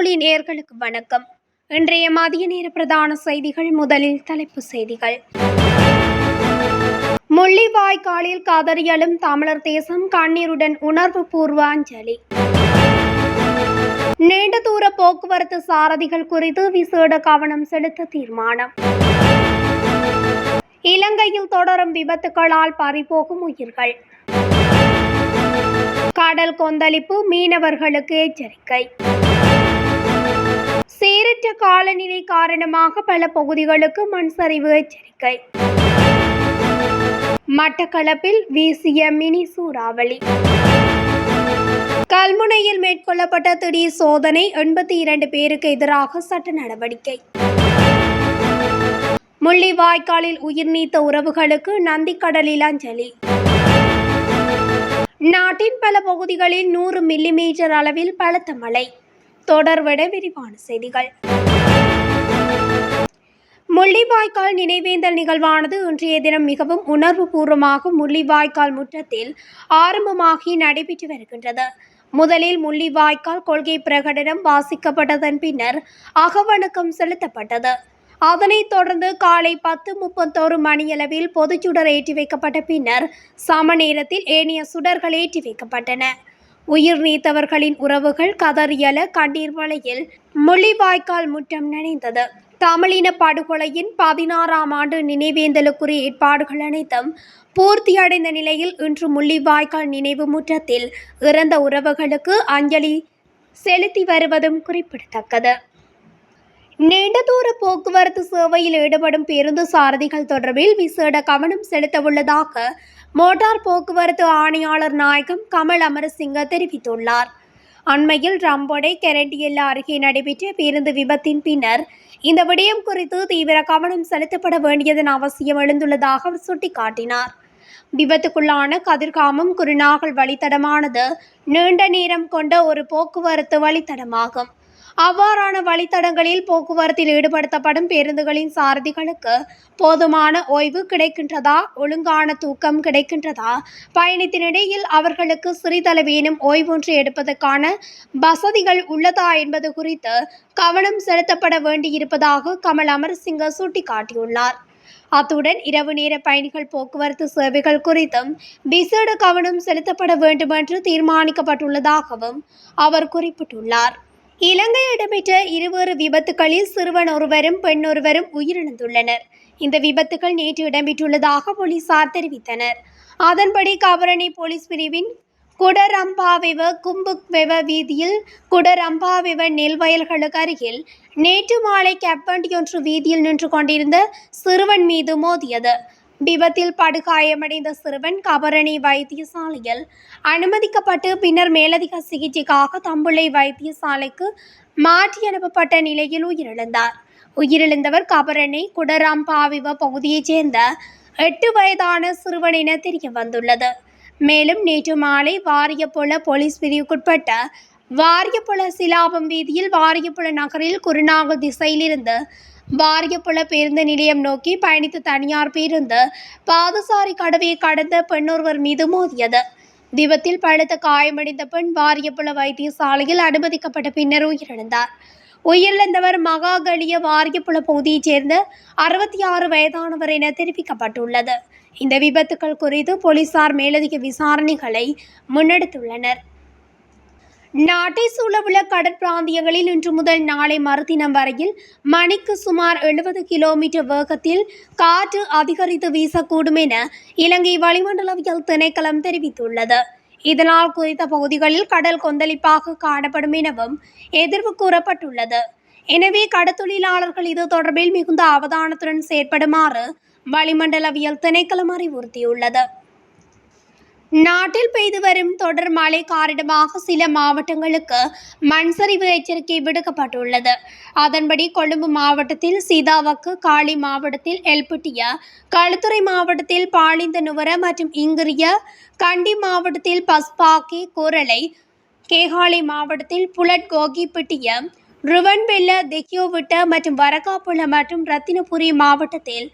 வானொலி நேர்களுக்கு வணக்கம். இன்றைய மதிய நேர பிரதான செய்திகள் முதலில் தலைப்பு செய்திகள். முள்ளிவாய்க்காலில் கதறியலும் தமிழர் தேசம் கண்ணீருடன் உணர்வு பூர்வ அஞ்சலி நீண்ட தூர போக்குவரத்து சாரதிகள் குறித்து விசேட கவனம் செலுத்த தீர்மானம். இலங்கையில் தொடரும் விபத்துகளால் பறிபோகும் உயிர்கள். கடல் கொந்தளிப்பு மீனவர்களுக்கு எச்சரிக்கை. சீரற்ற காலநிலை காரணமாக பல பகுதிகளுக்கு மண் சரிவு எச்சரிக்கை. மட்டக்களப்பில் வீசிய மினி சூறாவளி. கல்முனையில் மேற்கொள்ளப்பட்ட திடீர் சோதனை எண்பத்தி இரண்டு பேருக்கு எதிராக சட்ட நடவடிக்கை. முள்ளிவாய்க்காலில் உயிர் நீத்த உறவுகளுக்கு நந்திக்கடலில் அஞ்சலி. நாட்டின் பல பகுதிகளில் நூறு மில்லிமீட்டர் அளவில் பலத்த மழை. தொடர்விட விரிவான செய்திகள். முள்ளிவாய்க்கால் நினைவேந்தல் நிகழ்வானது இன்றைய தினம் மிகவும் உணர்வுபூர்வமாக முள்ளிவாய்க்கால் முற்றத்தில் ஆரம்பமாகி நடைபெற்று வருகின்றது. முதலில் முள்ளிவாய்க்கால் கொள்கை பிரகடனம் வாசிக்கப்பட்டதன் பின்னர் அகவணக்கம் செலுத்தப்பட்டது. அதனைத் தொடர்ந்து காலை பத்து முப்பத்தோரு மணியளவில் பொதுச்சுடர் ஏற்றி வைக்கப்பட்ட பின்னர் சம நேரத்தில் ஏனைய சுடர்கள் ஏற்றி வைக்கப்பட்டன. உயிர் நீத்தவர்களின் உறவுகள் கதறியல கண்ணீர் மலையில் முள்ளிவாய்க்கால் முற்றம் நனைந்தது. தமிழின படுகொலையின் பதினாறாம் ஆண்டு நினைவேந்தலுக்குரிய ஏற்பாடுகள் அனைத்தும் பூர்த்தியடைந்த நிலையில் இன்று முள்ளிவாய்க்கால் நினைவு முற்றத்தில் இறந்த உறவுகளுக்கு அஞ்சலி செலுத்தி வருவதும் குறிப்பிடத்தக்கது. நீண்ட தூர போக்குவரத்து சேவையில் ஈடுபடும் பேருந்து சாரதிகள் தொடர்பில் விசேட கவனம் செலுத்த உள்ளதாக மோட்டார் போக்குவரத்து ஆணையாளர் நாயகம் கமல் அமரசிங்க தெரிவித்துள்ளார். அண்மையில் ரம்பொடை கெரண்டியல்லா அருகே நடைபெற்ற பேருந்து விபத்தின் பின்னர் இந்த விடயம் குறித்து தீவிர கவனம் செலுத்தப்பட வேண்டியதன் அவசியம் எழுந்துள்ளதாக அவர் சுட்டிக்காட்டினார். விபத்துக்குள்ளான கதிர்காமம் குருநாகல் வழித்தடமானது நீண்ட நேரம் கொண்ட ஒரு போக்குவரத்து வழித்தடமாகும். அவ்வாறான வழித்தடங்களில் போக்குவரத்தில் ஈடுபடுத்தப்படும் பேருந்துகளின் சாரதிகளுக்கு போதுமான ஓய்வு கிடைக்கின்றதா? ஒழுங்கான தூக்கம் கிடைக்கின்றதா? பயணத்தினிடையில் அவர்களுக்கு சிறிதளவேனும் ஓய்வொன்று எடுப்பதற்கான வசதிகள் உள்ளதா என்பது குறித்து கவனம் செலுத்தப்பட வேண்டியிருப்பதாக கமல் அமர்சிங்க சுட்டிக்காட்டியுள்ளார். அத்துடன் இரவு நேர பயணிகள் போக்குவரத்து சேவைகள் குறித்தும் விசேட கவனம் செலுத்தப்பட வேண்டும் என்று தீர்மானிக்கப்பட்டுள்ளதாகவும் அவர் குறிப்பிட்டுள்ளார். இலங்கை இடம்பெற்ற இருவேறு விபத்துகளில் சிறுவன் ஒருவரும் பெண் ஒருவரும் உயிரிழந்துள்ளனர். இந்த விபத்துகள் நேற்று இடம்பெற்றுள்ளதாக போலீசார் தெரிவித்தனர். அதன்படி கவரணி போலீஸ் பிரிவின் குடரம்பாவிவ கும்புக்வெவ வீதியில் குடரம்பாவிவ நெல் வயல்களுக்கு அருகில் நேற்று மாலை கெப்பண்டியொன்று வீதியில் நின்று கொண்டிருந்த சிறுவன் மீது மோதியது. விபத்தில் படுகாயமடைந்த சிறுவன் கபரணி வைத்தியசாலையில் அனுமதிக்கப்பட்டு பின்னர் மேலதிக சிகிச்சைக்காக தம்புள்ளை வைத்தியசாலைக்கு மாற்றி அனுப்பப்பட்ட நிலையில் உயிரிழந்தார். உயிரிழந்தவர் கபரணி குடராம்பாவிவ பகுதியைச் சேர்ந்த எட்டு வயதான சிறுவன் என தெரிய வந்துள்ளது மேலும் நேற்று மாலை வாரியப்புல போலீஸ் பிரிவுக்குட்பட்ட வாரியப்புல சிலாபம் வீதியில் வாரியப்புல நகரில் குருநாகல் திசையிலிருந்து வாரியப்புல பேருந்து நிலையம் நோக்கி பயணித்த தனியார் பேருந்து பாதசாரி கடவையை கடந்த பெண்ணொருவர் மீது மோதியது. விபத்தில் பழுத்த காயமடைந்த பெண் வாரியப்புல வைத்தியசாலையில் அனுமதிக்கப்பட்ட பின்னர் உயிரிழந்தார். உயிரிழந்தவர் மகாகலிய வாரியப்புல பகுதியைச் சேர்ந்த அறுபத்தி ஆறு வயதானவர் என தெரிவிக்கப்பட்டுள்ளது. இந்த விபத்துக்கள் குறித்து போலீசார் மேலதிக விசாரணைகளை முன்னெடுத்துள்ளனர். நாட்டை சூழவுள்ள கடற்பிராந்தியங்களில் இன்று முதல் நாளை மறுதினம் வரையில் மணிக்கு சுமார் எழுபது கிலோமீட்டர் வேகத்தில் காற்று அதிகரித்து வீசக்கூடும் என இலங்கை வளிமண்டலவியல் திணைக்களம் தெரிவித்துள்ளது. இதனால் குறித்த பகுதிகளில் கடல் கொந்தளிப்பாக காணப்படும் எனவும் எதிர்வு கூறப்பட்டுள்ளது. எனவே கடத்தொழிலாளர்கள் இது தொடர்பில் மிகுந்த அவதானத்துடன் செயற்படுமாறு வளிமண்டலவியல் திணைக்களம் அறிவுறுத்தியுள்ளது. நாட்டில் பெய்து வரும் தொடர் மழை காரணமாக சில மாவட்டங்களுக்கு மண் சரிவு எச்சரிக்கை விடுக்கப்பட்டுள்ளது. அதன்படி கொழும்பு மாவட்டத்தில் சீதாவக்கு காளி மாவட்டத்தில் எல்பட்டிய களுத்துறை மாவட்டத்தில் பாலிந்த நுவர மற்றும் இங்கிரிய கண்டி மாவட்டத்தில் பஸ்பாக்கி குரலை கேகாலை மாவட்டத்தில் புலட் கோகிப்பட்டிய ருவன்வெல்ல தெக்கியோவிட்ட மற்றும் வரகாப்புல மற்றும் ரத்தினபுரி மாவட்டத்தில்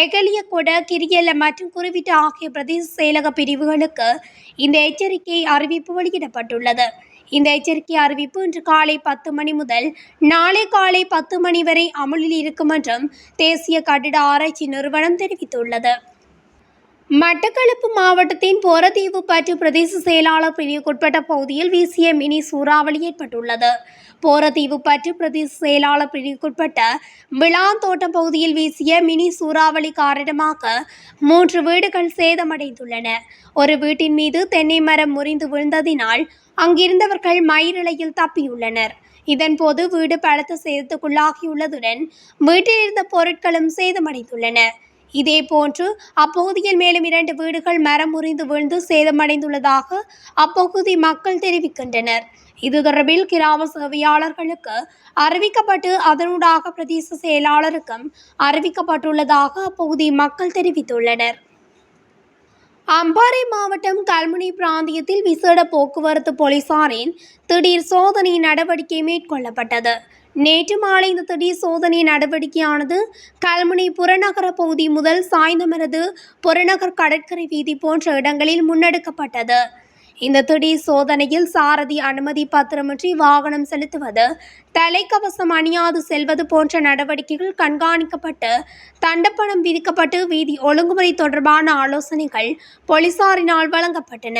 எகலியகொட கிரியல மற்றும் குருவிட்ட ஆகிய பிரதேச செயலக பிரிவுகளுக்கு இந்த எச்சரிக்கை அறிவிப்பு வெளியிடப்பட்டுள்ளது. இந்த எச்சரிக்கை அறிவிப்பு இன்று காலை பத்து மணி முதல் நாளை காலை பத்து மணி வரை அமலில் இருக்கும் என்றும் தேசிய கட்டிட ஆராய்ச்சி நிறுவனம் தெரிவித்துள்ளது. மட்டக்களப்பு மாவட்டத்தின் போரதீவு பற்று பிரதேச செயலாளர் பிரிவுக்குட்பட்ட பகுதியில் வீசிய மினி சூறாவளி ஏற்பட்டுள்ளது. போரதீவு பற்று பிரதேச செயலாளர் பிரிவுக்குட்பட்ட விழாந்தோட்டம் பகுதியில் வீசிய மினி சூறாவளி காரணமாக மூன்று வீடுகள் சேதமடைந்துள்ளன. ஒரு வீட்டின் மீது தென்னை மரம் முறிந்து விழுந்ததினால் அங்கிருந்தவர்கள் மயிரிழையில் தப்பியுள்ளனர். இதன்போது வீடு பலத்த சேதத்துக்குள்ளாகியுள்ளதுடன் வீட்டில் இருந்த பொருட்களும் சேதமடைந்துள்ளன. இதேபோன்று அப்பகுதியில் மேலும் இரண்டு வீடுகள் மரம் முறிந்து விழுந்து சேதமடைந்துள்ளதாக அப்பகுதி மக்கள் தெரிவிக்கின்றனர். இது தொடர்பில் கிராம சேவையாளர்களுக்கு அறிவிக்கப்பட்டு அதனூடாக பிரதேச செயலாளருக்கும் அறிவிக்கப்பட்டுள்ளதாக அப்பகுதி மக்கள் தெரிவித்துள்ளனர். அம்பாறை மாவட்டம் கல்முனை பிராந்தியத்தில் விசேட போக்குவரத்து போலீசாரின் திடீர் சோதனை நடவடிக்கை மேற்கொள்ளப்பட்டது. நேற்று மாலை இந்த திடீர் சோதனை நடவடிக்கையானது கல்முனை புறநகர பகுதி முதல் சாய்ந்தமரது புறநகர் கடற்கரை வீதி போன்ற இடங்களில் முன்னெடுக்கப்பட்டது. இந்த திடீர் சோதனையில் சாரதி அனுமதி பத்திரமின்றி வாகனம் செலுத்துவது தலைக்கவசம் அணியாது செல்வது போன்ற நடவடிக்கைகள் கண்காணிக்கப்பட்டு தண்டப்பணம் விதிக்கப்பட்டு வீதி ஒழுங்குமுறை தொடர்பான ஆலோசனைகள் போலீசாரினால் வழங்கப்பட்டன.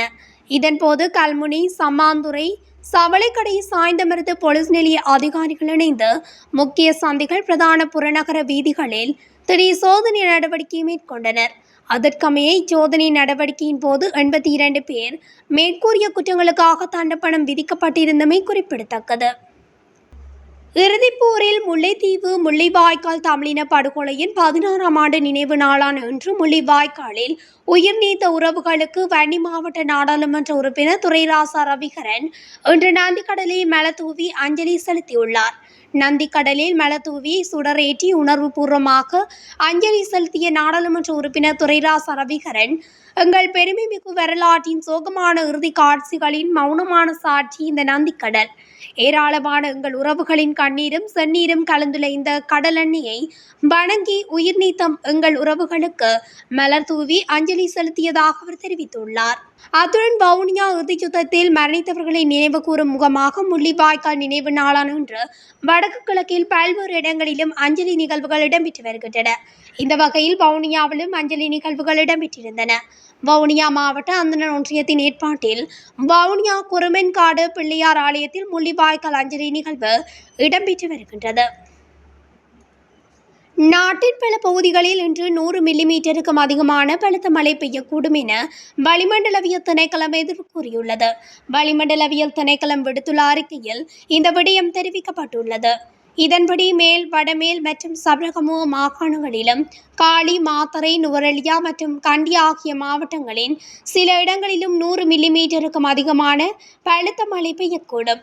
இதன்போது கல்முனை சம்மாந்துறை சவளைக்கடை சாய்ந்தமருது போலீஸ் நிலைய அதிகாரிகள் இணைந்து முக்கிய சந்தைகள் பிரதான புறநகர வீதிகளில் திடீர் சோதனை நடவடிக்கையை மேற்கொண்டனர். அதற்கமைய இச்சோதனை நடவடிக்கையின் போது எண்பத்தி இரண்டு பேர் மேற்கூறிய குற்றங்களுக்காக தண்டப்பணம் விதிக்கப்பட்டிருந்தமை குறிப்பிடத்தக்கது. இறுதிப்போரில் முல்லைத்தீவு முள்ளிவாய்க்கால் தமிழின படுகொலையின் பதினாறாம் ஆண்டு நினைவு நாளான இன்று முள்ளிவாய்க்காலில் உயிர் நீத்த உறவுகளுக்கு வன்னி மாவட்ட நாடாளுமன்ற உறுப்பினர் துரைராசா ரவிகரன் இன்று நந்திக்கடலில் மலத்தூவி அஞ்சலி செலுத்தியுள்ளார். நந்திக்கடலில் மலத்தூவி சுடரேற்றி உணர்வுபூர்வமாக அஞ்சலி செலுத்திய நாடாளுமன்ற உறுப்பினர் துரைராசா ரவிகரன் எங்கள் பெருமைமிகு வரலாற்றின் சோகமான இறுதி காட்சிகளின் மௌனமான சாட்சி இந்த நந்திக்கடல். ஏராளமான எங்கள் உறவுகளின் கண்ணீரும் செந்நீரும் கலந்துள்ள இந்த கடலண்ணியை வணங்கி உயிர் நீத்தம் எங்கள் உறவுகளுக்கு மலர் தூவி அஞ்சலி செலுத்தியதாக அவர் தெரிவித்துள்ளார். அத்துடன் வவுனியா இறுதிச் யுத்தத்தில் மரணித்தவர்களை நினைவு கூறும் முகமாக முள்ளிவாய்க்கால் நினைவு நாளான இன்று வடக்கு கிழக்கில் பல்வேறு இடங்களிலும் அஞ்சலி நிகழ்வுகள் இடம்பெற்று வருகின்றன. இந்த வகையில் வவுனியாவிலும் அஞ்சலி நிகழ்வுகள் இடம்பெற்றிருந்தன. வவுனியா மாவட்ட அந்தணன் ஒன்றியத்தின் ஏற்பாட்டில் வவுனியா குருமென்காடு பிள்ளையார் ஆலயத்தில் முள்ளிவாய்க்கால் அஞ்சலி நிகழ்வு இடம்பெற்று வருகின்றது. நாட்டின் பல பகுதிகளில் இன்று நூறு மில்லிமீட்டருக்கும் அதிகமான பலத்த மழை பெய்யக்கூடும் என வளிமண்டலவியல் திணைக்களம் எதிர்ப்பு கூறியுள்ளது. வளிமண்டலவியல் திணைக்களம் விடுத்துள்ள அறிக்கையில் இந்த விடயம் தெரிவிக்கப்பட்டுள்ளது. இதன்படி மேல் வடமேல் மற்றும் சபரகமு மாகாணங்களிலும் காளி மாத்தரை நுவரெலியா மற்றும் கண்டி ஆகிய மாவட்டங்களின் சில இடங்களிலும் நூறு மில்லிமீட்டருக்கும் அதிகமான பலத்த மழை பெய்யக்கூடும்.